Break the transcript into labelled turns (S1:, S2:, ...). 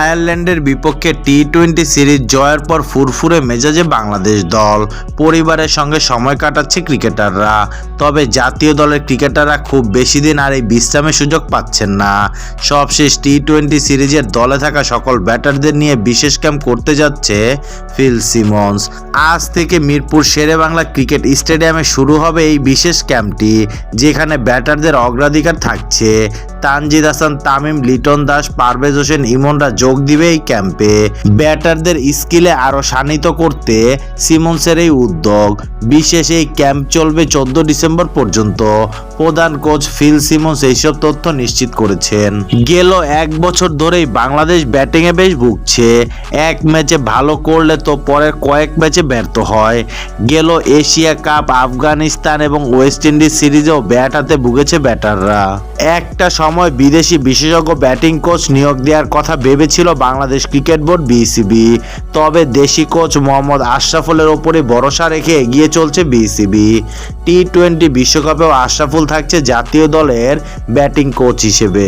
S1: আয়ারল্যান্ডের বিপক্ষে T twenty series জয়ের পর ফুরফুরে মেজাজে বাংলাদেশ দল। পরিবারের সঙ্গে সময় কাটাচ্ছে ক্রিকেটাররা। তবে জাতীয় দলের ক্রিকেটাররা খুব বেশি দিন আর এই বিশ্রামের সুযোগ পাচ্ছেন না। সবশেষ টি টোয়েন্টি সিরিজের দলে থাকা সকল ব্যাটারদের নিয়ে বিশেষ ক্যাম্প করতে যাচ্ছে ফিল সিমন্স। আজ থেকে মিরপুর শেরে বাংলা ক্রিকেট স্টেডিয়ামে শুরু হবে এই বিশেষ ক্যাম্পটি, যেখানে ব্যাটারদের অগ্রাধিকার থাকছে। তানজিদ হাসান, তামিম, লিটন দাস, পারভেজ হোসেন, ইমনরা যোগ দিবে এই ক্যাম্পে। ব্যাটারদের স্কিলে আরও শানিত করতে সিমন্সের এই উদ্যোগ। বিশেষ এই ক্যাম্প চলবে চোদ্দ ডিসেম্বর পর্যন্ত। প্রধান কোচ ফিল সিমন্স এইসব তথ্য নিশ্চিত করেছেন। গেল এক বছর ধরেই বাংলাদেশ ব্যাটিংয়ে বেশ ভুগছে। এক ম্যাচে ভালো করলে তো পরের কয়েক ম্যাচে ব্যর্থ হয়। গেল এশিয়া কাপ, আফগানিস্তান এবং ওয়েস্ট ইন্ডিজ সিরিজেও ব্যাট হাতে ভুগেছে ব্যাটাররা। একটা সময় বিদেশি বিশেষজ্ঞ ব্যাটিং কোচ নিয়োগ দেওয়ার কথা ভেবেছিল বাংলাদেশ ক্রিকেট বোর্ড, বিসিবি। তবে দেশি কোচ মোহাম্মদ আশরাফুলের ওপরে ভরসা রেখে এগিয়ে চলছে বিসিবি। টি টোয়েন্টি বিশ্বকাপেও আশরাফুল থাকছে জাতীয় দলের ব্যাটিং কোচ হিসেবে।